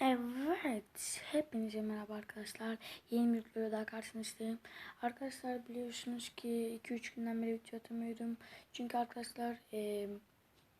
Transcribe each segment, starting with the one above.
Evet, hepinize merhaba arkadaşlar. Yeni bir videoda daha karşınızdayım. Arkadaşlar biliyorsunuz ki 2-3 günden beri video atamıyordum. Çünkü arkadaşlar e,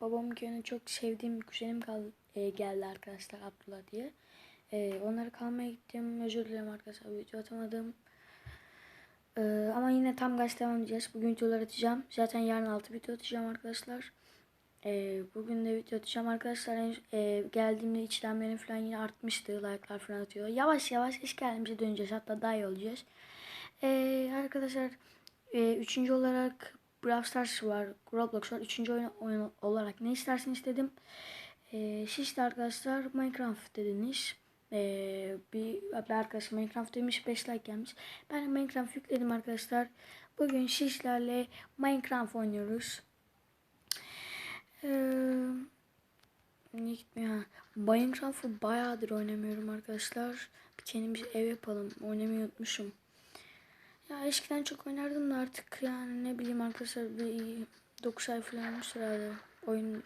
babamın köyüne çok sevdiğim bir kuzenim kal e, geldi arkadaşlar Abdullah diye. E, onları kalmaya gittim. Özür dilerim arkadaşlar video atamadım. E, ama yine tam gaz devam edeceğiz. Bugün videolar atacağım. Zaten yarın 6 video atacağım arkadaşlar. Bugün de video atacağım arkadaşlar. E, geldiğimde içlenmelerim falan yine artmıştı. Like'lar falan atıyor. Yavaş yavaş eski halimize döneceğiz. Hatta daha iyi olacağız. Ee, arkadaşlar e, üçüncü olarak Brawl Stars var. Roblox var. Üçüncü oyun, oyun olarak ne istersiniz dedim. Ee, siz de arkadaşlar Minecraft dediniz. Ee, bir, bir arkadaş Minecraft demiş 5 like gelmiş. Ben Minecraft yükledim arkadaşlar. Bugün sizlerle Minecraft oynuyoruz. Niye gitmiyor? Minecraft'ı bayağıdır oynamıyorum arkadaşlar. Bir kendimize ev yapalım. Oynamayı unutmuşum. Ya eskiden çok oynardım da artık yani ne bileyim arkadaşlar bir 9 ay falan olmuş herhalde. Oyun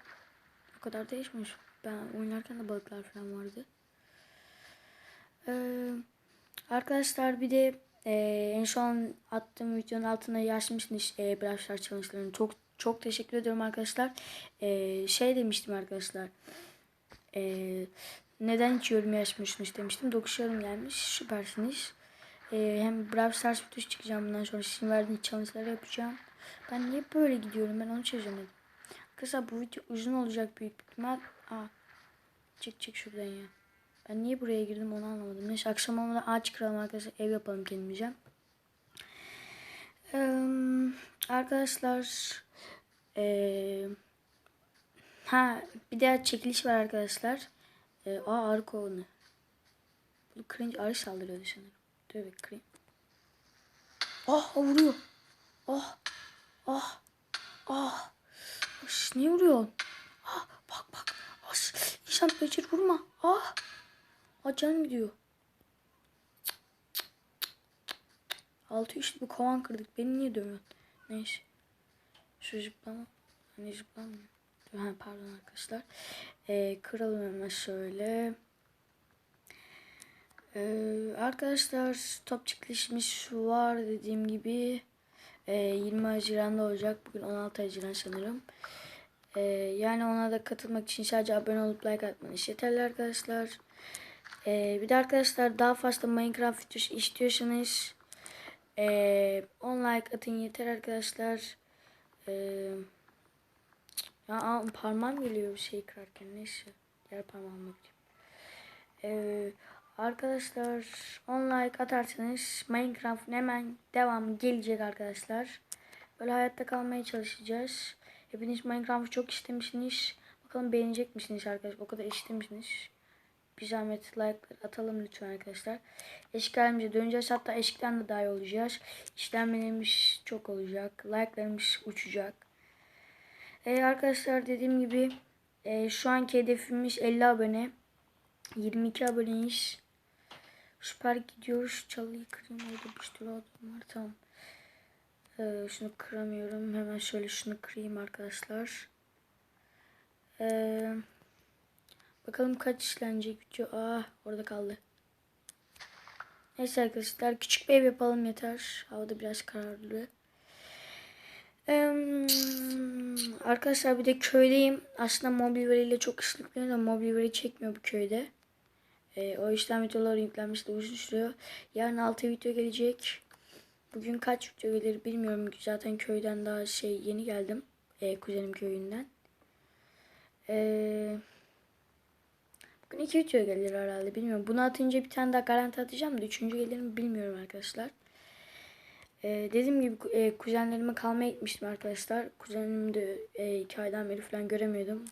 o kadar değişmiş. Ben oynarken de balıklar falan vardı. Ee, arkadaşlar bir de e, en son attığım videonun altına yazmışsınız e, Brawl Stars. Çok çok teşekkür ediyorum arkadaşlar. E, şey demiştim arkadaşlar. E, neden hiç yorum yazmıyorsunuz demiştim. 9 yorum gelmiş. Süpersiniz. E, hem Brawl Stars videosu çıkacağım bundan sonra. Sizin verdiğiniz challenge'ları yapacağım. Ben niye böyle gidiyorum? Ben onu çözemedim. Arkadaşlar bu video uzun olacak büyük bir ihtimal. Aa, çık çık şuradan ya. Ben niye buraya girdim onu anlamadım. Neyse akşam olmadan ağaç kıralım arkadaşlar. Ev yapalım kendimize. Ee, arkadaşlar ee, ha bir daha çekiliş var arkadaşlar. Ee, aa arı kovanı. Bu cringe arı saldırıyordu sanırım. Dur bir kırayım. Ah vuruyor. Ah. Ah. Ah. Aş, niye? Ah bak bak. Aş, insan beceri vurma. Ah. Ah canım gidiyor. Altı üçlü bir kovan kırdık. Beni niye dövüyorsun? Neyse. Şu zıplama. Hani zıplamıyor. Ha, pardon arkadaşlar. Ee, kıralım hemen şöyle. Ee, arkadaşlar top çıkışmış var dediğim gibi. Ee, 20 Haziran'da olacak. Bugün 16 Haziran sanırım. Ee, yani ona da katılmak için sadece abone olup like atmanız yeterli arkadaşlar. Ee, bir de arkadaşlar daha fazla Minecraft videosu istiyorsanız ee, 10 like atın yeter arkadaşlar. Ee, ya aa, parmağım geliyor bir şey kırarken neyse. Diğer parmağıma gideyim. Ee, arkadaşlar 10 like atarsanız Minecraft'ın hemen devam gelecek arkadaşlar. Böyle hayatta kalmaya çalışacağız. Hepiniz Minecraft'ı çok istemişsiniz. Bakalım beğenecek misiniz arkadaşlar? O kadar istemişsiniz. Bir zahmet like atalım lütfen arkadaşlar. Eski halimize döneceğiz. Hatta eskiden de daha iyi olacağız. İşlenmelerimiz çok olacak. Like'larımız uçacak. Ee, arkadaşlar dediğim gibi e, şu anki hedefimiz 50 abone. 22 aboneyiz. Süper gidiyoruz. Çalıyı kırayım. Orada bir sürü adam var. Tamam. Ee, şunu kıramıyorum. Hemen şöyle şunu kırayım arkadaşlar. Ee, bakalım kaç işlenecek video. Ah orada kaldı. Neyse arkadaşlar küçük bir ev yapalım yeter. Havada biraz kararlı. Ee, arkadaşlar bir de köydeyim. Aslında mobil veriyle çok ışıklıyım da mobil veri çekmiyor bu köyde. Ee, o yüzden videolar yüklenmesi de uzun sürüyor. Yarın 6 video gelecek. Bugün kaç video gelir bilmiyorum. Zaten köyden daha şey yeni geldim. Ee, kuzenim köyünden. Ee, bugün iki video gelir herhalde bilmiyorum. Bunu atınca bir tane daha garanti atacağım da üçüncü gelir mi bilmiyorum arkadaşlar. Ee, dediğim gibi e, kuzenlerime kalmaya gitmiştim arkadaşlar. Kuzenimi de e, iki aydan beri falan göremiyordum.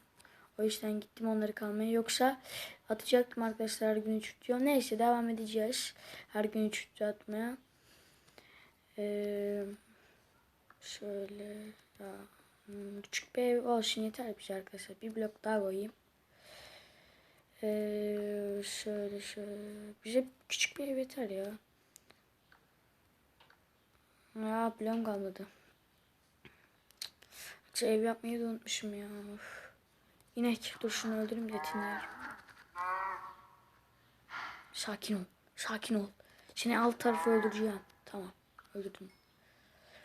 O yüzden gittim onları kalmaya. Yoksa atacaktım arkadaşlar her gün 3 video. Neyse devam edeceğiz. Her gün 3 video atmaya. Ee, şöyle ya, hmm, küçük bir ev olsun yeter bize arkadaşlar. Bir blok daha koyayım. Ee, şöyle şöyle. Bize küçük bir ev yeter ya. Ya bloğum kalmadı. Şu ev yapmayı da unutmuşum ya. Of. İnek dur şunu öldüreyim de yetinler. Sakin ol. Sakin ol. Seni alt tarafı öldüreceğim. Tamam. Öldürdüm.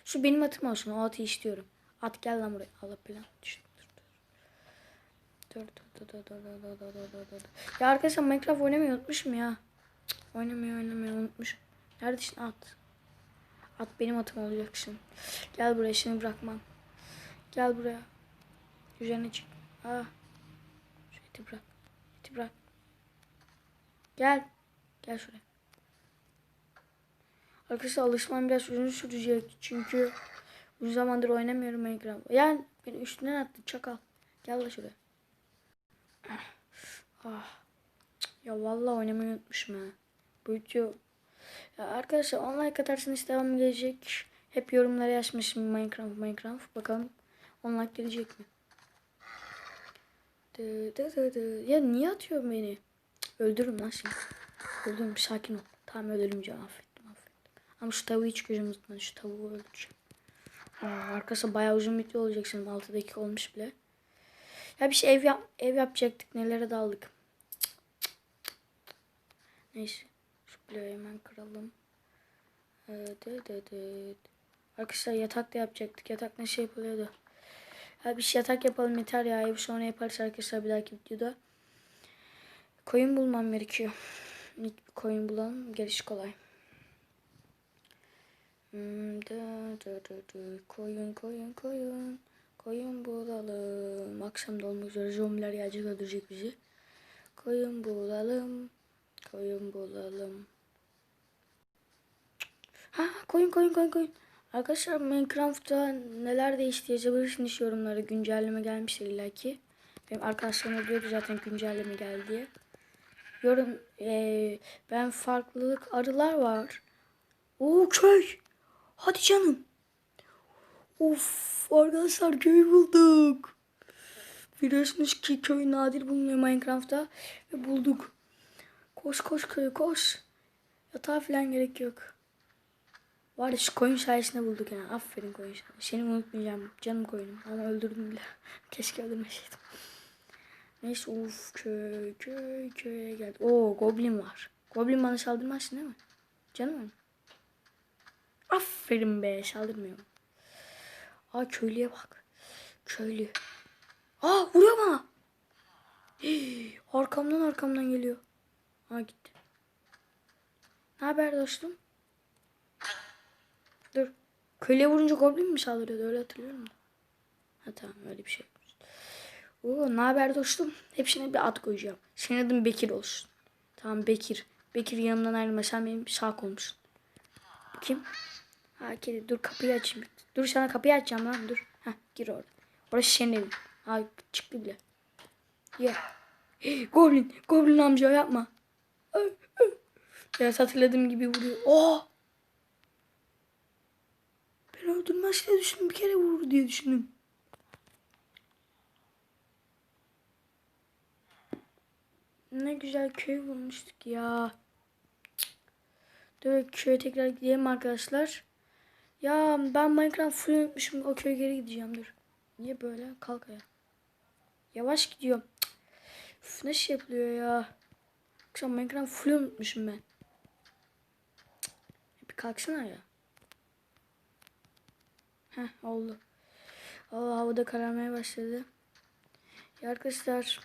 Şu benim atım olsun. O atı istiyorum. At gel lan buraya. Allah plan. Dur dur. Ya arkadaşlar Minecraft oynamayı unutmuşum ya. Oynamayı oynamayı unutmuşum. Neredesin at? At benim atım olacaksın. Gel buraya seni bırakmam. Gel buraya. Üzerine çık. Ah. Şu eti bırak. Eti bırak. Gel. Gel şuraya. Arkadaşlar alışmam biraz uzun sürecek. Çünkü uzun zamandır oynamıyorum Minecraft. Yani üstünden attı çakal. Gel de şuraya. Ah. Ya vallahi oynamayı unutmuşum ha. Bu video ya arkadaşlar online katarsanız devam gelecek. Hep yorumlara yazmışım Minecraft Minecraft. Bakalım online gelecek mi? Dı dı dı dı. Ya niye atıyor beni? Öldürürüm lan seni. Öldürürüm sakin ol. Tamam öldürürüm canım affettim affettim. Ama şu tavuğu hiç gözüm tutmadı. Şu tavuğu öldüreceğim. Aa, arkası bayağı uzun video olacak şimdi 6 dakika olmuş bile. Ya bir şey ev yap ev yapacaktık nelere daldık. Neyse. Şu bloğu hemen kıralım. Ee. Arkadaşlar yatak da yapacaktık. Yatak ne şey yapılıyordu. Ya bir şey yatak yapalım yeter ya. Ev sonra yaparız arkadaşlar bir dahaki videoda. Koyun bulmam gerekiyor. İlk bir koyun bulalım. Gerisi kolay. Hmm. Koyun koyun koyun. Koyun bulalım. Akşam da olmak üzere zombiler gelecek öldürecek bizi. Koyun bulalım. Koyun bulalım. Ha koyun koyun koyun koyun. Arkadaşlar Minecraft'ta neler değişti yazabilirsiniz yorumlara. Güncelleme gelmiştir illaki. Benim arkadaşlarım diyordu zaten güncelleme geldi diye. Yorum eee, ben farklılık arılar var. Oo köy. Hadi canım. Of arkadaşlar köy bulduk. Biliyorsunuz ki köy nadir bulunuyor Minecraft'ta ve bulduk. Koş koş köy koş. Yatağa falan gerek yok. Var ya şu koyun sayesinde bulduk yani. Aferin koyun sayesinde. Seni unutmayacağım. Canım koyunum. Ama öldürdüm bile. Keşke öldürmeseydim. Neyse of köy köy köye geldi. Oo goblin var. Goblin bana saldırmazsın değil mi? Canım. Aferin be saldırmıyorum. Aa köylüye bak. Köylü. Aa vuruyor bana. Hii, arkamdan arkamdan geliyor. Aa gitti. Ne haber dostum? Dur. Köylüye vurunca goblin mi saldırıyordu? Öyle hatırlıyorum da. Ha tamam öyle bir şey. Oo ne haber dostum? Hepsine bir ad koyacağım. Senin adın Bekir olsun. Tamam Bekir. Bekir yanımdan ayrılma. Sen benim sağ kolumsun. Kim? Ha kedi dur kapıyı açayım. Dur sana kapıyı açacağım lan dur. Heh gir orada. Orası senin evin. Ha çıktı bile. Ye. Hey, Goblin. Goblin amca yapma. Ay, ay. Evet hatırladığım gibi vuruyor. Oh! Ben öldürmez diye düşündüm. Bir kere vurur diye düşündüm. Ne güzel köy bulmuştuk ya. Dur köye tekrar gidelim arkadaşlar. Ya ben Minecraft full unutmuşum. O köye geri gideceğim dur. Niye böyle? Kalk ayağa. Yavaş gidiyorum. Üf, ne şey yapılıyor ya. Akşam Minecraft full unutmuşum ben. Cık. Bir kalksana ya. Heh oldu. Allah havada kararmaya başladı. Ya arkadaşlar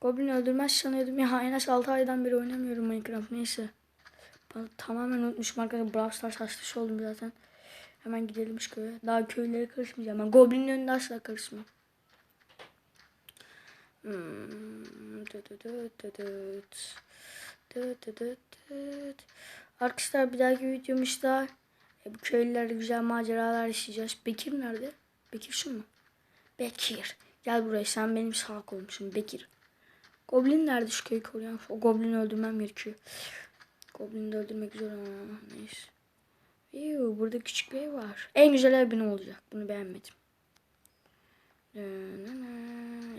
Goblin öldürmez sanıyordum ya. En az 6 aydan beri oynamıyorum Minecraft. Neyse. Ben tamamen unutmuşum arkadaşlar. Brawl Stars hastası oldum zaten. Hemen gidelim şu köye. Daha köylere karışmayacağım. Ben Goblin'in önünde asla karışmam. Arkadaşlar bir dahaki videomuzda e, bu köylülerle güzel maceralar yaşayacağız. Bekir nerede? Bekir şu mu? Bekir. Gel buraya sen benim sağ kolumsun Bekir. Goblin nerede şu köyü koruyan? O goblini öldürmem gerekiyor. Goblini de öldürmek zor ama neyse. Yuh, burada küçük bir ev var. En güzel ev benim olacak. Bunu beğenmedim.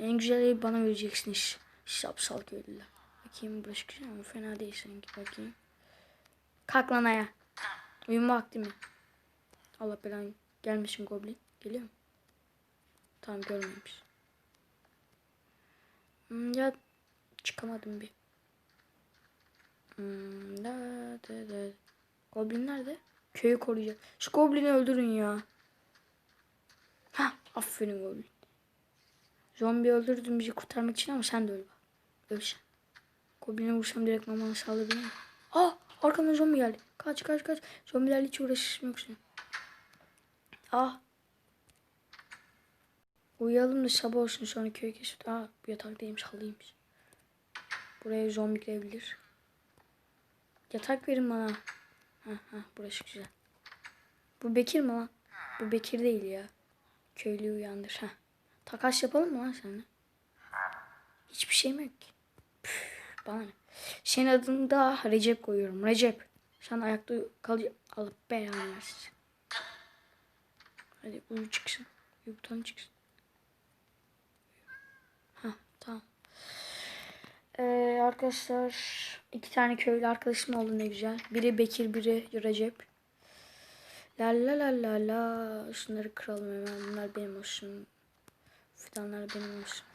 En güzel ev bana vereceksiniz. Şapsal köylüler. Bakayım burası güzel mi? Fena değil sanki. Bakayım. Kalk lan ayağa. Uyuma vakti mi? Allah belanı. Gelmişim goblin. Geliyor mu? Tamam görmemiş. Hmm, ya çıkamadım bir. Hmm, da. Goblin nerede? Köyü koruyacak. Şu goblini öldürün ya. Ha, aferin goblin. Zombi öldürdün bizi kurtarmak için ama sen de öl bak. Öl sen. Goblin'e vursam direkt mamanı sağlayabilir miyim? Ah arkamdan zombi geldi. Kaç kaç kaç. Zombilerle hiç uğraşmıyorsun. Ah. Uyuyalım da sabah olsun sonra köy kesit. Aa bu yatak değilmiş halıymış. Buraya zombi girebilir. Yatak verin bana. Ha burası güzel. Bu Bekir mi lan? Bu Bekir değil ya. Köylüyü uyandır. Ha. Takas yapalım mı lan seninle? Hiçbir şey mi yok ki? Püf, bana ne? Senin adını da Recep koyuyorum. Recep. Sen ayakta kal alıp belanı versin. Hadi uyu çıksın. Uykudan çıksın. Ha tamam. Ee, arkadaşlar iki tane köylü arkadaşım oldu ne güzel. Biri Bekir, biri Recep. La la la la la. Şunları kıralım hemen. Bunlar benim olsun. Fidanlar benim olsun.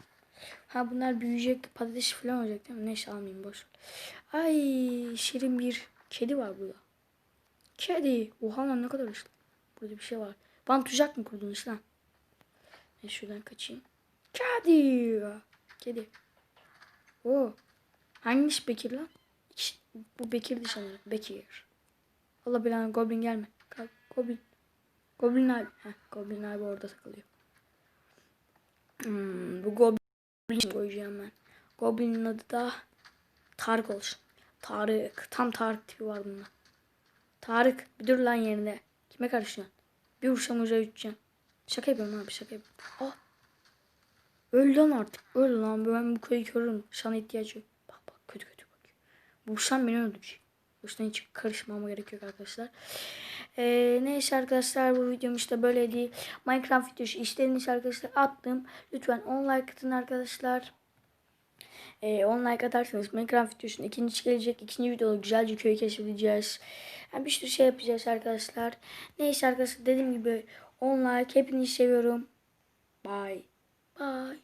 Ha bunlar büyüyecek patates falan olacak değil mi? Neyse almayayım boş. Ay şirin bir kedi var burada. Kedi. Oha lan ne kadar ışlı. Burada bir şey var. Bana tuzak mı kurdunuz lan? Ben şuradan kaçayım. Kedi. Kedi. Oo. Hangisi Bekir lan? Bu Bekir'di sanırım. Bekir. Allah belanı Goblin gelme. Kalk Goblin. Goblin abi. Heh, Goblin abi orada takılıyor. Hmm, bu Goblin koyacağım ben. Goblin'in adı da Tarık olsun. Tarık. Tam Tarık tipi var bunda. Tarık bir dur lan yerinde. Kime karışıyorsun? Bir vursam uca üteceğim. Şaka yapıyorum abi şaka yapıyorum. Ah. Öl lan artık. Öl lan ben bu köyü körüm. Sana ihtiyacı. Bak bak kötü kötü bak. Vursam beni öldürecek. O yüzden hiç karışmama gerek yok arkadaşlar. Ee, neyse arkadaşlar bu videom işte böyleydi. Minecraft videosu istediğiniz arkadaşlar attım. Lütfen 10 like atın arkadaşlar. Ee, 10 like atarsanız Minecraft videosunun ikincisi gelecek. İkinci videoda güzelce köyü keşfedeceğiz. Yani bir sürü şey yapacağız arkadaşlar. Neyse arkadaşlar dediğim gibi 10 like. Hepinizi seviyorum. Bye. Bye.